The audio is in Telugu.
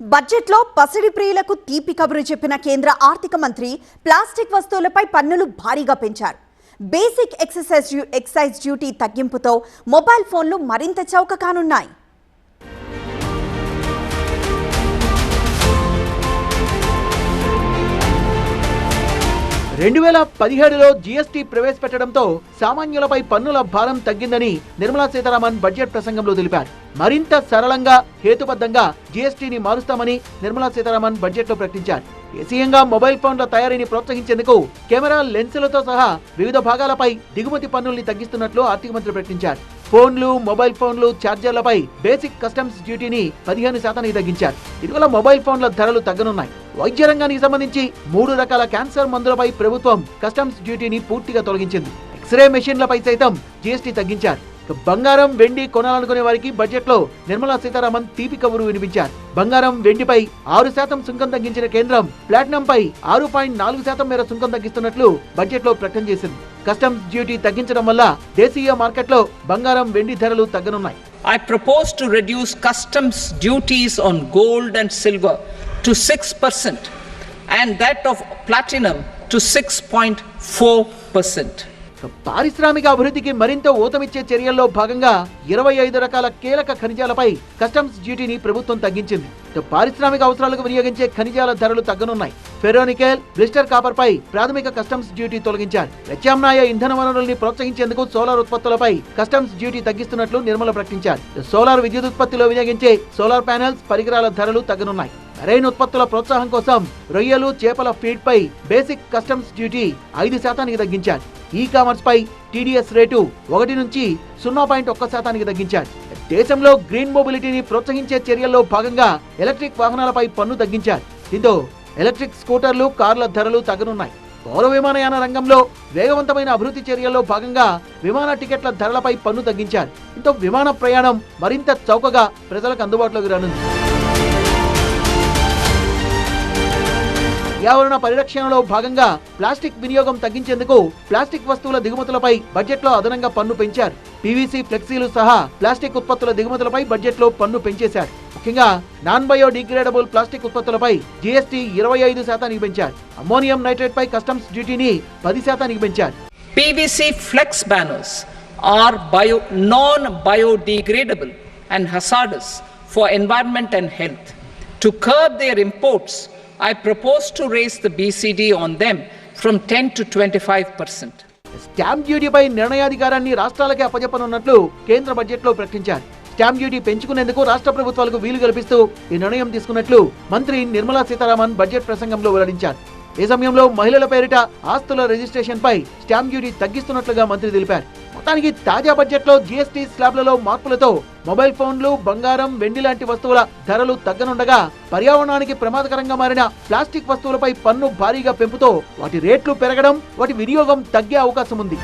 బడ్జెట్లో పసిడి ప్రియులకు తీపి కబురు చెప్పిన కేంద్ర ఆర్థిక మంత్రి ప్లాస్టిక్ వస్తువులపై పన్నులు భారీగా పెంచారు. బేసిక్ ఎక్సర్సైజ్ ఎక్సైజ్ డ్యూటీ తగ్గింపుతో మొబైల్ ఫోన్లు మరింత చౌక కానున్నాయి రెండు వేల పదిహేడులో జీఎస్టీ ప్రవేశపెట్టడంతో సామాన్యులపై పన్నుల భారం తగ్గిందని నిర్మలా సీతారామన్ బడ్జెట్ ప్రసంగంలో తెలిపారు. మరింత సరళంగా హేతుబద్ధంగా జీఎస్టీని మారుస్తామని నిర్మలా సీతారామన్ బడ్జెట్లో ప్రకటించారు. దేశీయంగా మొబైల్ ఫోన్ల తయారీని ప్రోత్సహించేందుకు కెమెరా లెన్సులతో సహా వివిధ భాగాలపై దిగుమతి పన్నుల్ని తగ్గిస్తున్నట్లు ఆర్థిక మంత్రి ప్రకటించారు. ఫోన్లు మొబైల్ ఫోన్లు ఛార్జర్లపై బేసిక్ కస్టమ్స్ డ్యూటీని పదిహేను శాతానికి తగ్గించారు. ఇటీవల మొబైల్ ఫోన్ల ధరలు తగ్గనున్నాయి. వైద్య రంగానికి సంబంధించి మూడు రకాల క్యాన్సర్ మందులపై ప్రభుత్వం కస్టమ్స్ డ్యూటీని పూర్తిగా తొలగించింది. ఎక్స్రే మెషిన్లపై సైతం జీఎస్టీ తగ్గించారు. బంగారం వెండి కొనాలనుకునే వారికి బడ్జెట్లో నిర్మలా సీతారామన్ తీపి కబురు వినిపించారు. బంగారం వెండిపై ఆరు శాతం సుంకం తగ్గించిన కేంద్రం ప్లాటినం పై ఆరు పాయింట్ నాలుగు శాతం మేర సుంకం తగ్గిస్తున్నట్లు బడ్జెట్లో ప్రకటన చేసింది. కస్టమ్స్ డ్యూటీ తగ్గించడం వల్ల దేశీయ మార్కెట్లో బంగారం వెండి ధరలు తగ్గనున్నాయి. I propose to reduce customs duties on gold and silver to 6% and that of platinum to 6.4%. పారిశ్రామిక అభివృద్ధికి మరింత ఊతమిచ్చే చర్యల్లో భాగంగా ఇరవై ఐదు రకాల కీలక ఖనిజాలపై కస్టమ్స్ డ్యూటీని ప్రభుత్వం తగ్గించింది. పారిశ్రామిక అవసరాలకు వినియోగించే ఖనిజాల ధరలు తగ్గనున్నాయి. ఫెరోనికెల్ బ్లిస్టర్ కాపర్ పై ప్రాథమిక కస్టమ్స్ డ్యూటీ తొలగించారు. ప్రత్యామ్నాయ ఇంధన వనరుల్ని ప్రోత్సహించేందుకు సోలార్ ఉత్పత్తులపై కస్టమ్స్ డ్యూటీ తగ్గిస్తున్నట్లు నిర్మల ప్రకటించారు. సోలార్ విద్యుత్ ఉత్పత్తిలో వినియోగించే సోలార్ ప్యానెల్స్ పరికరాల ధరలు తగ్గనున్నాయి. మెరైన్ ఉత్పత్తుల ప్రోత్సాహం కోసం రొయ్యలు చేపల ఫీడ్ పై బేసిక్ కస్టమ్స్ డ్యూటీ ఐదు శాతానికి తగ్గించారు. ఈ కామర్స్ పై టీడీఎస్ రేటు ఒకటి నుంచి సున్నా పాయింట్ ఒక్క శాతానికి తగ్గించారు. దేశంలో గ్రీన్ మొబిలిటీని ప్రోత్సహించే చర్యల్లో భాగంగా ఎలక్ట్రిక్ వాహనాలపై పన్ను తగ్గించారు. దీంతో ఎలక్ట్రిక్ స్కూటర్లు కార్ల ధరలు తగ్గనున్నాయి. పౌర విమానయాన రంగంలో వేగవంతమైన అభివృద్ధి చర్యల్లో భాగంగా విమాన టికెట్ల ధరలపై పన్ను తగ్గించారు. దీంతో విమాన ప్రయాణం మరింత చౌకగా ప్రజలకు అందుబాటులోకి రానుంది. పర్యావరణ పరిరక్షణలో భాగంగా ప్లాస్టిక్ వినియోగం తగ్గించేందుకు ప్లాస్టిక్ వస్తువుల దిగుమతులపై బడ్జెట్లో అదనంగా పన్ను పెంచారు. పీవీసీ ఫ్లెక్సీలు సహా ప్లాస్టిక్ ఉత్పత్తుల దిగుమతులపై బడ్జెట్లో పన్ను పెంచేశారు. ముఖ్యంగా నాన్ బయోడిగ్రేడబుల్ ప్లాస్టిక్ ఉత్పత్తులపై జీఎస్టీ ఇరవై ఐదు శాతానికి పెంచారు. అమ్మోనియం నైట్రేట్ పై కస్టమ్స్ డ్యూటీని పది శాతానికి పెంచారు. PVC flex banners are bio non biodegradable and hazardous for environment and health to curb their imports I propose to raise the BCD on them from 10 to 25 percent. Stamp డ్యూటీపై నిర్ణయాధికారాన్ని రాష్ట్రాలకే అప్పజెప్పనున్నట్లు కేంద్ర బడ్జెట్లో ప్రకటించారు. స్టాంప్ డ్యూటీ పెంచుకునేందుకు రాష్ట్ర ప్రభుత్వాలకు వీలు కల్పిస్తూ ఈ నిర్ణయం తీసుకున్నట్లు మంత్రి నిర్మలా సీతారామన్ బడ్జెట్ ప్రసంగంలో వెల్లడించారు. ఈ సమయంలో మహిళల పేరిట ఆస్తుల రిజిస్ట్రేషన్పై స్టాంప్ డ్యూటీ తగ్గిస్తున్నట్లుగా మంత్రి తెలిపారు. మొత్తానికి తాజా బడ్జెట్లో జీఎస్టీ స్లాబ్లలో మార్పులతో మొబైల్ ఫోన్లు బంగారం వెండి లాంటి వస్తువుల ధరలు తగ్గనుండగా పర్యావరణానికి ప్రమాదకరంగా మారిన ప్లాస్టిక్ వస్తువులపై పన్ను భారీగా పెంపుతో వాటి రేట్లు పెరగడం వాటి వినియోగం తగ్గే అవకాశం ఉంది